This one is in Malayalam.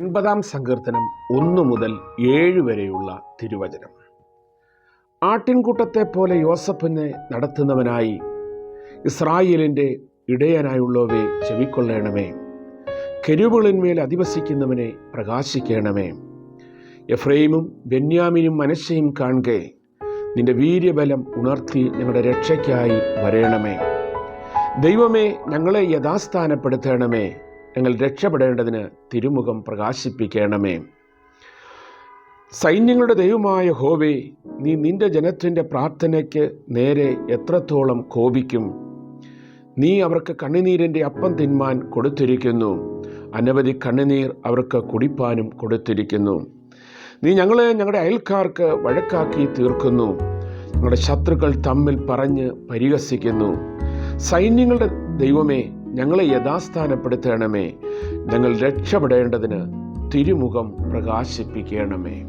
ഒൻപതാം സങ്കീർത്തനം ഒന്നു മുതൽ ഏഴ് വരെയുള്ള തിരുവചനം. ആട്ടിൻകൂട്ടത്തെ പോലെ യോസഫിനെ നടത്തുന്നവനായി ഇസ്രായേലിന്റെ ഇടയനായുള്ളവയെ ചെവിക്കൊള്ളണമേ. കെരുവുകളിന്മേൽ അധിവസിക്കുന്നവനെ പ്രകാശിക്കണമേ. എഫ്രൈമും ബെന്യാമിനും മനശ്ശയും കാണുകെ. നിന്റെ വീര്യബലം ഉണർത്തി ഞങ്ങളുടെ രക്ഷയ്ക്കായി വരേണമേ. ദൈവമേ ഞങ്ങളെ യഥാസ്ഥാനപ്പെടുത്തണമേ. ഞങ്ങൾ രക്ഷപ്പെടേണ്ടതിന് തിരുമുഖം പ്രകാശിപ്പിക്കണമേ. സൈന്യങ്ങളുടെ ദൈവമായ ഹോവേ നീ നിന്റെ ജനത്തിന്റെ പ്രാർത്ഥനയ്ക്ക് നേരെ എത്രത്തോളം കോപിക്കും? നീ അവർക്ക് കണ്ണുനീരിന്റെ അപ്പം തിന്മാൻ കൊടുത്തിരിക്കുന്നു. അനവധി കണ്ണുനീർ അവർക്ക് കുടിപ്പാനും കൊടുത്തിരിക്കുന്നു. നീ ഞങ്ങളെ ഞങ്ങളുടെ അയൽക്കാർക്ക് വഴക്കാക്കി തീർക്കുന്നു. ഞങ്ങളുടെ ശത്രുക്കൾ തമ്മിൽ പറഞ്ഞ് പരിഹസിക്കുന്നു. സൈന്യങ്ങളുടെ ദൈവമേ ഞങ്ങളെ യഥാസ്ഥാനപ്പെടുത്തണമേ. ഞങ്ങൾ രക്ഷപ്പെടേണ്ടതിന് തിരുമുഖം പ്രകാശിപ്പിക്കണമേ.